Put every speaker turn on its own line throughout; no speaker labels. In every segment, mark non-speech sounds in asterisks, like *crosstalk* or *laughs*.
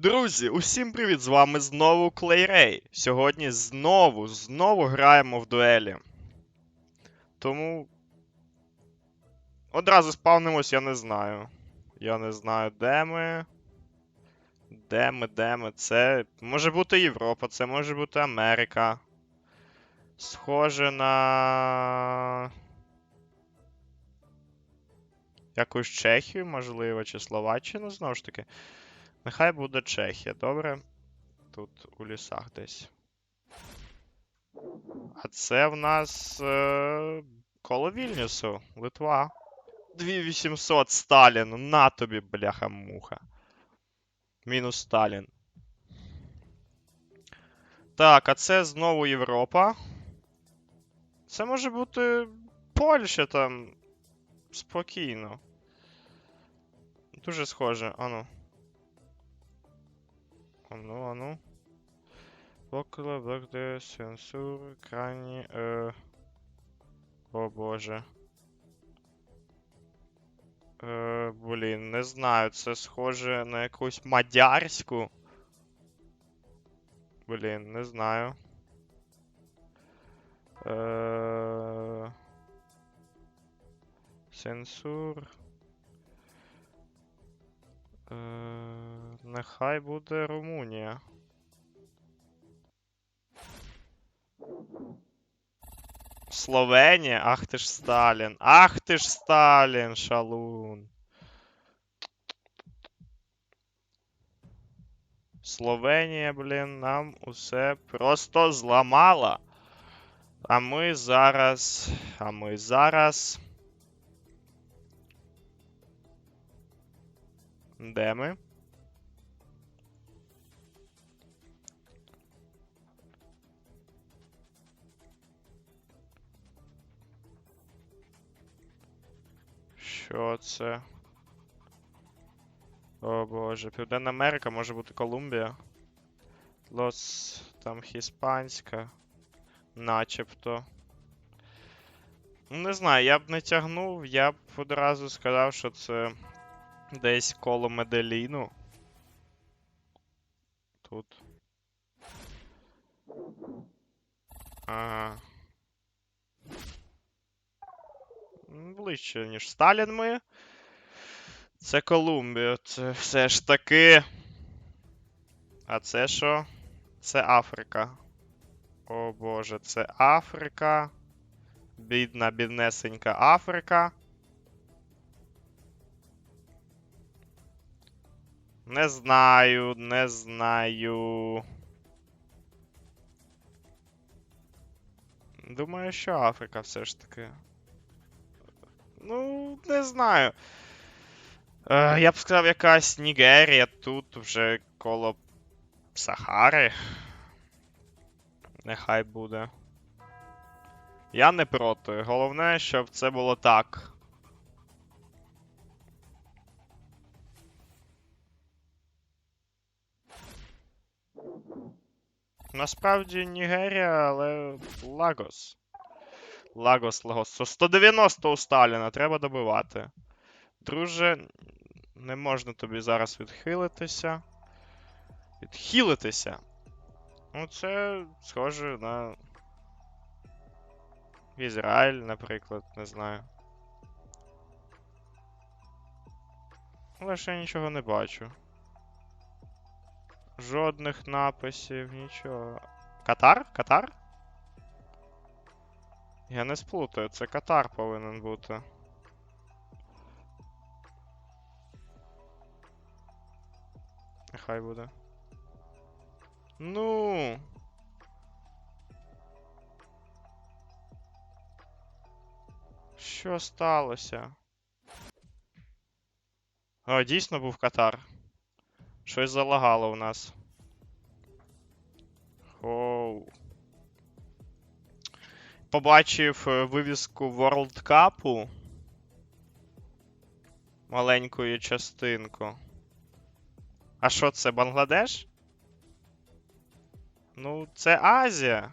Друзі, усім привіт! З вами знову Клейрей. Сьогодні знову, знову граємо в дуелі. Тому. Одразу спавнимось, я не знаю. Я не знаю, де ми. Де ми, де ми? Це може бути Європа, це може бути Америка. Схоже на. Якусь Чехію, можливо, чи Словаччину, знову ж таки. Нехай буде Чехія, добре? Тут у лісах десь. А це в нас е, коло Вільнюсу, Литва. 2800 Сталін. На тобі, бляха-муха. Мінус Сталін. Так, а це знову Європа. Це може бути Польща там. Спокійно. Дуже схоже, ану. Ану, ану. Вокла, блокде, сенсур, крайні. Е... О боже. Е, блін, не знаю, це схоже на якусь мадярську. Блін, не знаю. Е... Сенсур. Нехай буде Румунія. Словенія? Ах ти ж Сталін. Ах ти ж Сталін, шалун. Словенія, блін, нам усе просто зламала. А ми зараз. А ми зараз. Де ми? Що це? О боже, Південна Америка, може бути Колумбія. Лос там Хіспанська. Начебто. Ну, Не знаю, я б не тягнув, я б одразу сказав, що це десь коло Меделіну. Тут. Ага. Ближче, ніж Сталін ми. Це Колумбія. Це все ж таки. А це що? Це Африка. О боже, це Африка. Бідна, біднесенька Африка. Не знаю, не знаю. Думаю, що Африка все ж таки. Ну, не знаю. Е, я б сказав, якась Нігерія тут вже коло Сахари. Нехай буде. Я не проти. Головне, щоб це було так. Насправді Нігерія, але Лагос. Лагос, Лагос. 190 у Сталіна, треба добивати. Друже, не можна тобі зараз відхилитися. Відхилитися. Ну, це схоже на. Ізраїль, наприклад, не знаю. Але ще я нічого не бачу. Жодних написів, нічого. Катар? Катар? Я не сплутаю, це Катар повинен бути. Нехай буде. Ну. Що сталося? О, дійсно був Катар. Щось залагало у нас. Оу. Побачив е, вивіску World Cup. Маленькою частинку. А що це, Бангладеш? Ну, це Азія.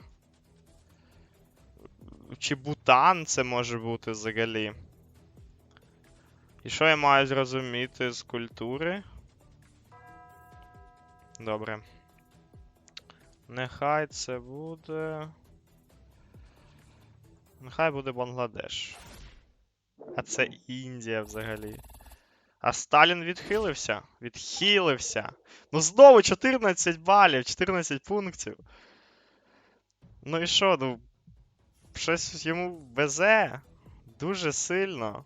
Чи Бутан це може бути взагалі? І що я маю зрозуміти з культури? Добре. Нехай це буде. Нехай буде Бангладеш. А це Індія взагалі. А Сталін відхилився? Відхилився. Ну знову 14 балів, 14 пунктів. Ну і що, ну. Щось йому везе. Дуже сильно.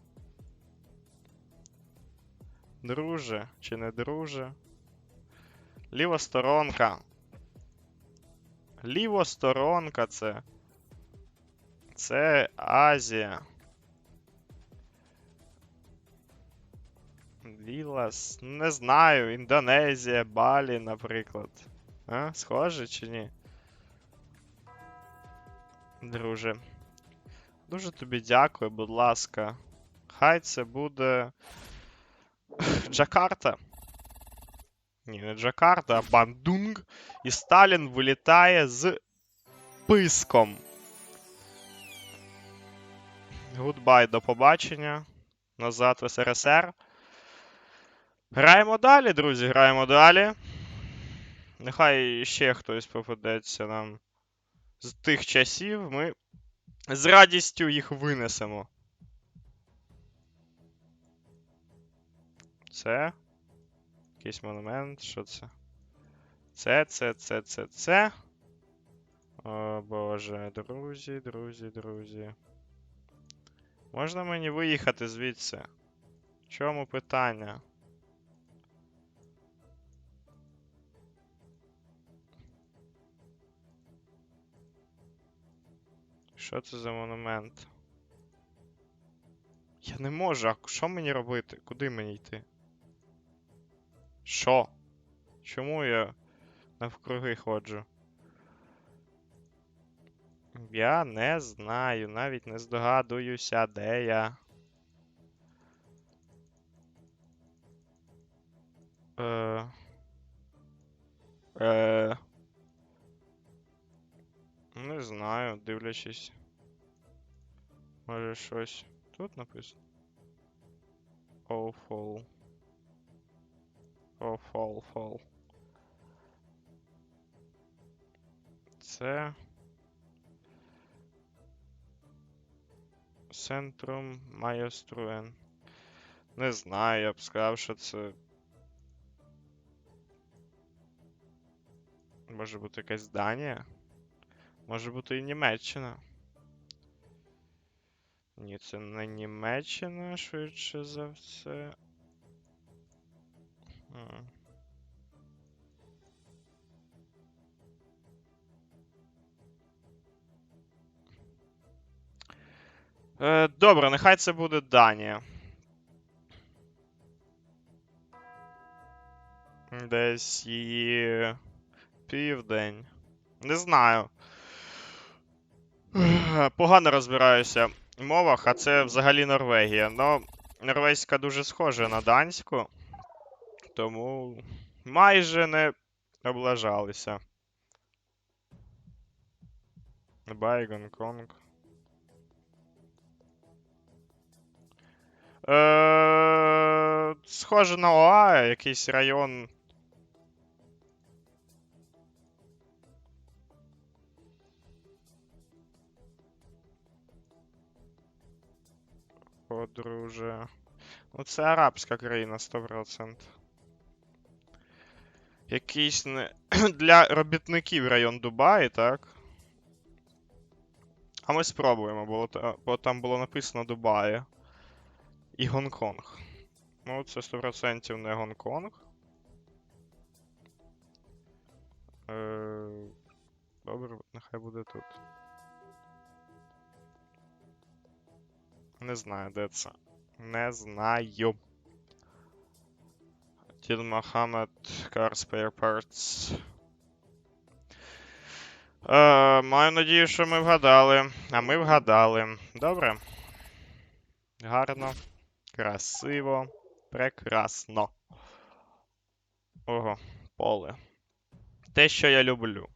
Друже, чи не друже? Лівосторонка. Лівосторонка це. Це Азія. Вілас. Не знаю. Індонезія, Балі, наприклад. А? Схоже чи ні? Друже. Дуже тобі дякую, будь ласка. Хай це буде. *clears throat* Джакарта. Ні, не Джакарта, а Бандунг. І Сталін вилітає з писком. Гудбай, до побачення. Назад в СРСР. Граємо далі, друзі, граємо далі. Нехай ще хтось попадеться нам з тих часів. Ми з радістю їх винесемо. Це. Якийсь монумент. Що це? Це, це, це, це, це. О боже, друзі, друзі, друзі. Можна мені виїхати звідси? В чому питання? Що це за монумент? Я не можу, а що мені робити? Куди мені йти? Що? Чому я навкруги ходжу? Я не знаю, навіть не здогадуюся, де я. Е... Е... Не знаю, дивлячись. Може щось тут написано? Oh, fall, fall. Це. Центрум Майоструен. Не знаю, я б сказав, що це. Може бути якась Данія? Може бути і Німеччина. Ні, це не Німеччина, швидше за все. М. Е, добре, нехай це буде Данія. Десь її південь. Не знаю. Погано розбираюся в мовах, а це взагалі Норвегія. Ну, норвезька дуже схожа на данську. Тому майже не облажалися. Бай, Гонконг. Е, схоже на ОА, якийсь район. О, друже. Ну, це арабська країна 100%. Якийсь не... *clears throat* для робітників район Дубаї, так? А ми спробуємо, бо, там було написано Дубаї. І Гонконг. Ну, це 100% не Гонконг. Е... Добре, нехай буде тут. Не знаю, де це. Не знаю. Тіл Мохаммед Car Spare Parts. Е, маю надію, що ми вгадали. А ми вгадали. Добре. Гарно. Красиво. Прекрасно. Ого, поле. Те, що я люблю.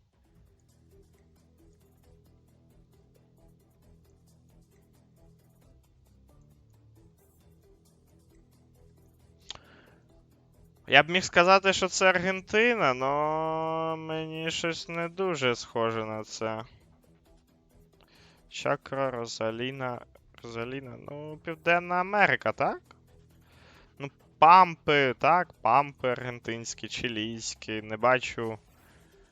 Я б міг сказати, що це Аргентина, но мені щось не дуже схоже на це. Чакра, Розаліна. Розаліна. Ну, Південна Америка, так? Ну, пампи, так, пампи аргентинські, чилійські. Не бачу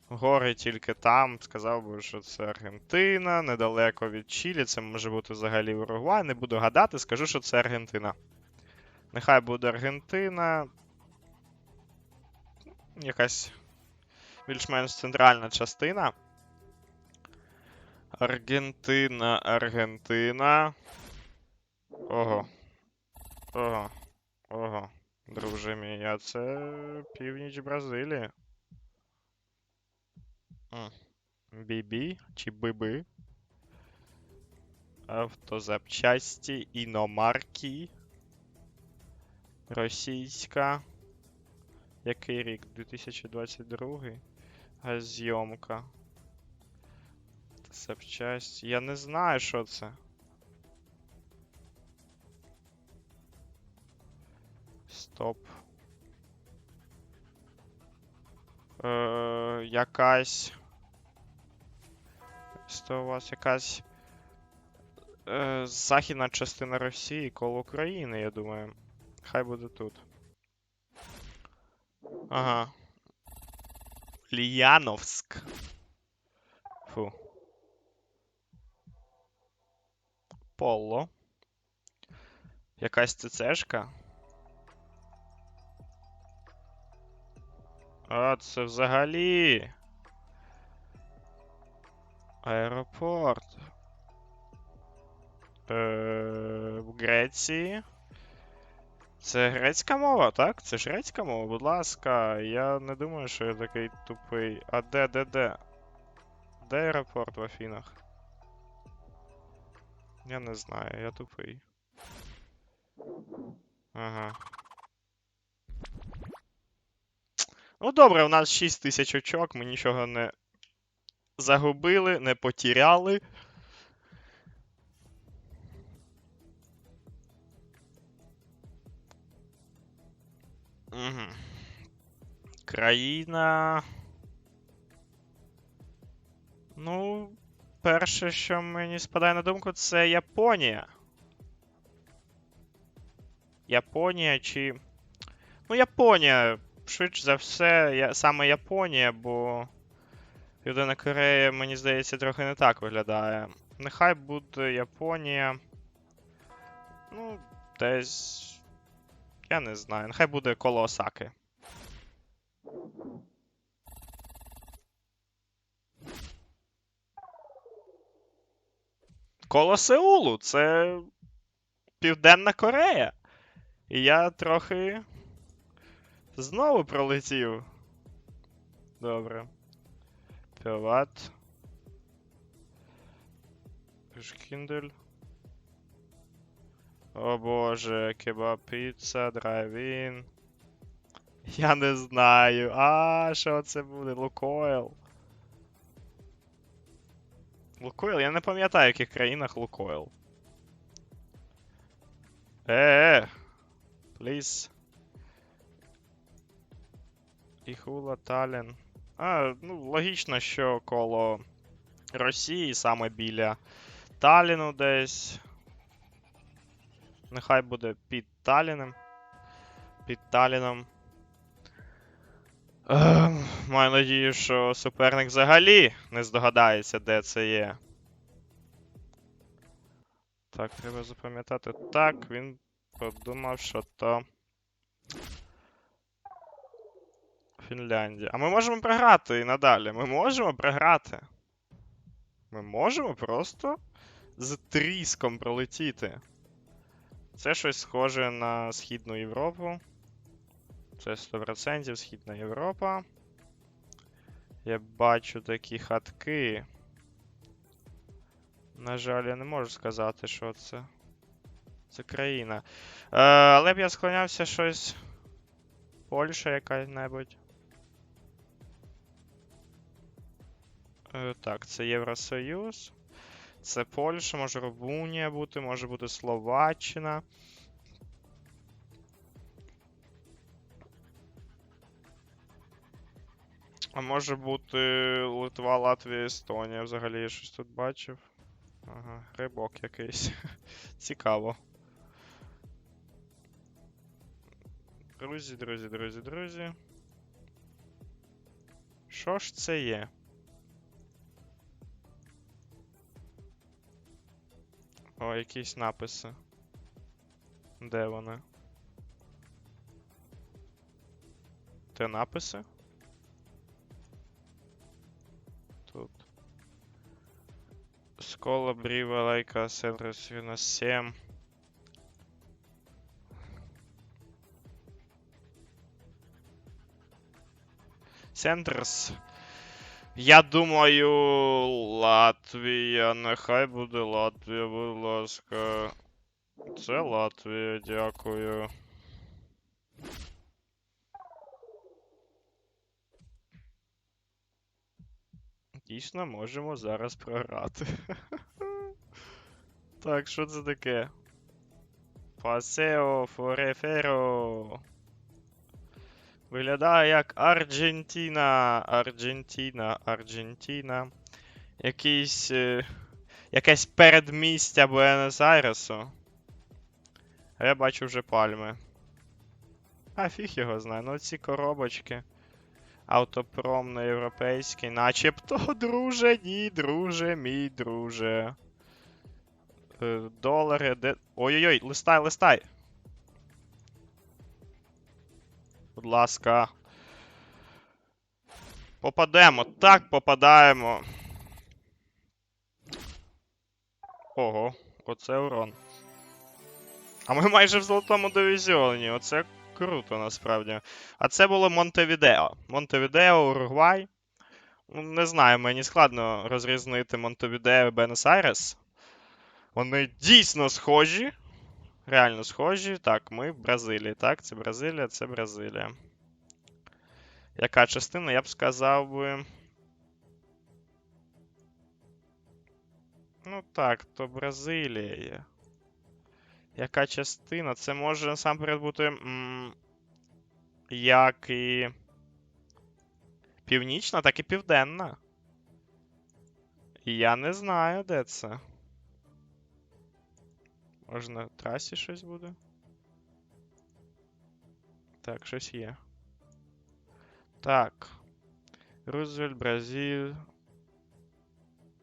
гори тільки там. Сказав би, що це Аргентина, недалеко від Чилі. Це може бути взагалі Уругвай. Не буду гадати, скажу, що це Аргентина. Нехай буде Аргентина. Якась більш-менш центральна частина. Аргентина, Аргентина. Ого. Ого. Ого. Друже мій, а це північ Бразилії. Бібі чи биби. Автозапчасті, іномарки. Російська. Який рік? 2022? А зйомка. Запчасть. Я не знаю, що це. Стоп. Е, якась. Що у вас якась. Е, західна частина Росії коло України, я думаю. Хай буде тут. Ага. Ліяновськ. Фу. Поло. Якась ЦЦшка. А, це взагалі. Аеропорт. Е, в Греції. Це грецька мова, так? Це ж грецька мова, будь ласка. Я не думаю, що я такий тупий. А де, де, де? Де аеропорт в Афінах? Я не знаю, я тупий. Ага. Ну добре, у нас 6 тисяч очок, ми нічого не загубили, не потіряли. Угу. Країна. Ну, перше, що мені спадає на думку, це Японія. Японія чи. Ну, Японія. Швидше за все, я... саме Японія, бо Південна Корея, мені здається, трохи не так виглядає. Нехай буде Японія. Ну, десь. Я не знаю. Нехай буде коло Осаки. Коло Сеулу, це Південна Корея. І я трохи знову пролетів. Добре. Піват. Пішкіндель. О боже, кебаб піца, драйвін. Я не знаю. А, що це буде? Лукойл. Лукойл? Я не пам'ятаю, в яких країнах Лукойл. Е, Пліз. Іхула, Талін. А, ну, логічно, що коло Росії, саме біля Таліну десь. Нехай буде під Талінем. Під Таліном. Ем, маю надію, що суперник взагалі не здогадається, де це є. Так, треба запам'ятати. Так, він подумав, що то. Фінляндія. А ми можемо програти і надалі. Ми можемо програти. Ми можемо просто з тріском пролетіти. Це щось схоже на Східну Європу. Це 100% Східна Європа. Я бачу такі хатки. На жаль, я не можу сказати, що це. Це країна. Е, але б я склонявся щось. Польща яка-небудь. Так, це Євросоюз. Це Польща, може Румунія бути, може бути Словаччина. А може бути Литва, Латвія, Естонія. Взагалі я щось тут бачив. Ага, рибок якийсь. *laughs* Цікаво. Друзі, друзі, друзі, друзі. Що ж це є? О, якісь написи. Де вони? Те написи? Тут. Скола, брива, лайка, сентрис, на 7. Сентерс. Я думаю, Латвія. Нехай буде Латвія, будь ласка. Це Латвія, дякую. Дійсно, можемо зараз програти. *laughs* Так, що це таке? Пасео Фореферо. Виглядає як Аргентина. Аргентина, Аргентина. Якийсь. Е... Якесь передмістя Буенос-Айресу. А я бачу вже пальми. А фіг його знає. Ну ці коробочки. Автопром на європейський. Начебто, друже, ні, друже, мій друже. Е, долари, де. Ой-ой-ой, листай, листай. Будь ласка. Попадемо. Так, попадаємо. Ого, оце урон. А ми майже в золотому дивізіоні. Оце круто насправді. А це було Монтевідео. Монтевідео, Уругвай. Ну, не знаю, мені складно розрізнити Монтевідео і Бенес-Айрес. Вони дійсно схожі. Реально схожі. Так, ми в Бразилії. Так, це Бразилія, це Бразилія. Яка частина, я б сказав би. Ну так, то Бразилія є. Яка частина? Це може насамперед бути. М як і. Північна, так і південна. Я не знаю, де це. Може на трасі щось буде? Так, щось є. Так. Рузвельт, Бразиль.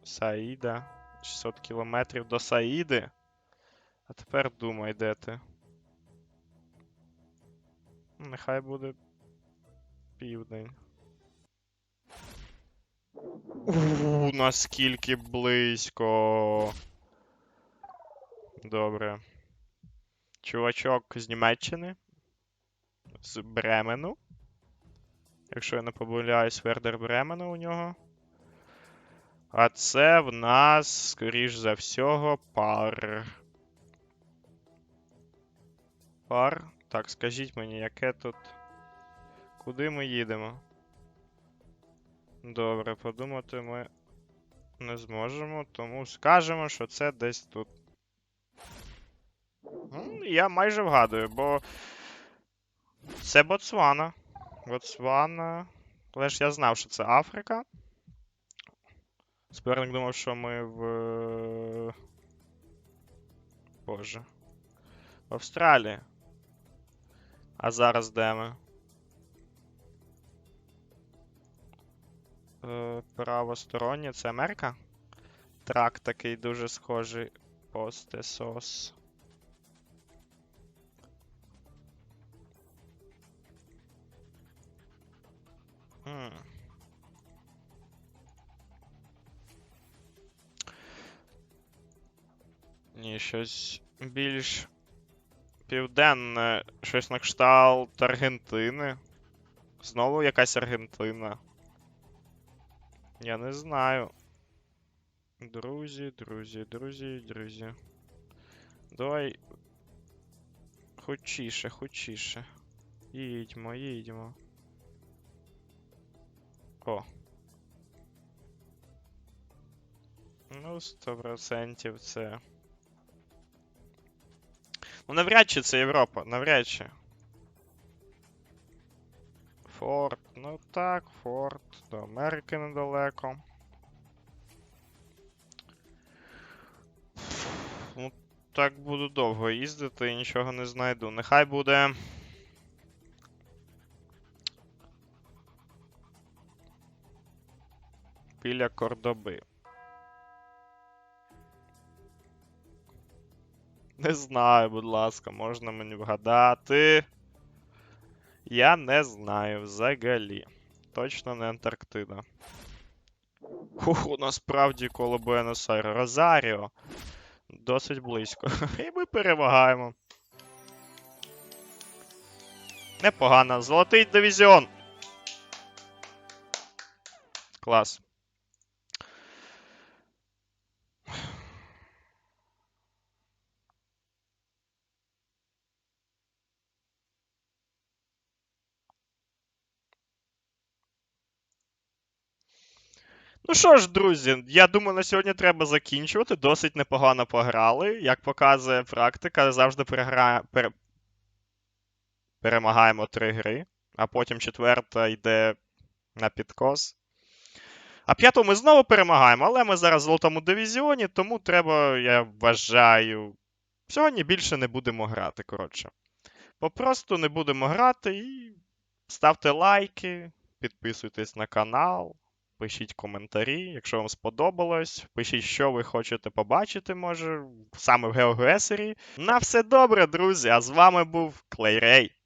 Саїда. 600 кілометрів до Саїди. А тепер думай, де ти. Нехай буде південь. Ууу, наскільки близько. Добре. Чувачок з Німеччини. З Бремену. Якщо я не помиляюсь, Вердер Бремену у нього. А це в нас, скоріш за всього, пар. Пар. Так, скажіть мені, яке тут. Куди ми їдемо? Добре, подумати ми не зможемо, тому скажемо, що це десь тут. Я майже вгадую, бо. Це Ботсвана. Ботсвана. Але ж я знав, що це Африка. Суперник думав, що ми в. Боже. В Австралії. А зараз де ми? Е, правостороннє це Америка? Трак такий дуже схожий. Постесос. Ні, щось більш південне, щось на кшталт Аргентини. Знову якась Аргентина. Я не знаю. Друзі, друзі, друзі, друзі. Давай. Хочіше, хочіше. Їдьмо, їдьмо. О. Ну, 100% це. Ну, навряд чи це Європа, навряд чи. Форт. Ну так, Форт. До Америки недалеко. Ну, так буду довго їздити і нічого не знайду. Нехай буде. Біля Кордоби. Не знаю, будь ласка, можна мені вгадати. Я не знаю взагалі. Точно не Антарктида. Хуху, насправді коло Буенос-Айре. Розаріо. Досить близько. *laughs* І ми перемагаємо. Непогано. Золотий дивізіон. Клас. Ну що ж, друзі, я думаю, на сьогодні треба закінчувати. Досить непогано пограли. Як показує практика, завжди перегра... пер... перемагаємо три гри, а потім четверта йде на підкос. А п'яту ми знову перемагаємо, але ми зараз в золотому дивізіоні, тому треба, я вважаю. Сьогодні більше не будемо грати, коротше. Попросту не будемо грати і ставте лайки, підписуйтесь на канал. Пишіть коментарі, якщо вам сподобалось. Пишіть, що ви хочете побачити, може, саме в Геогесері. На все добре, друзі! А з вами був Клейрей.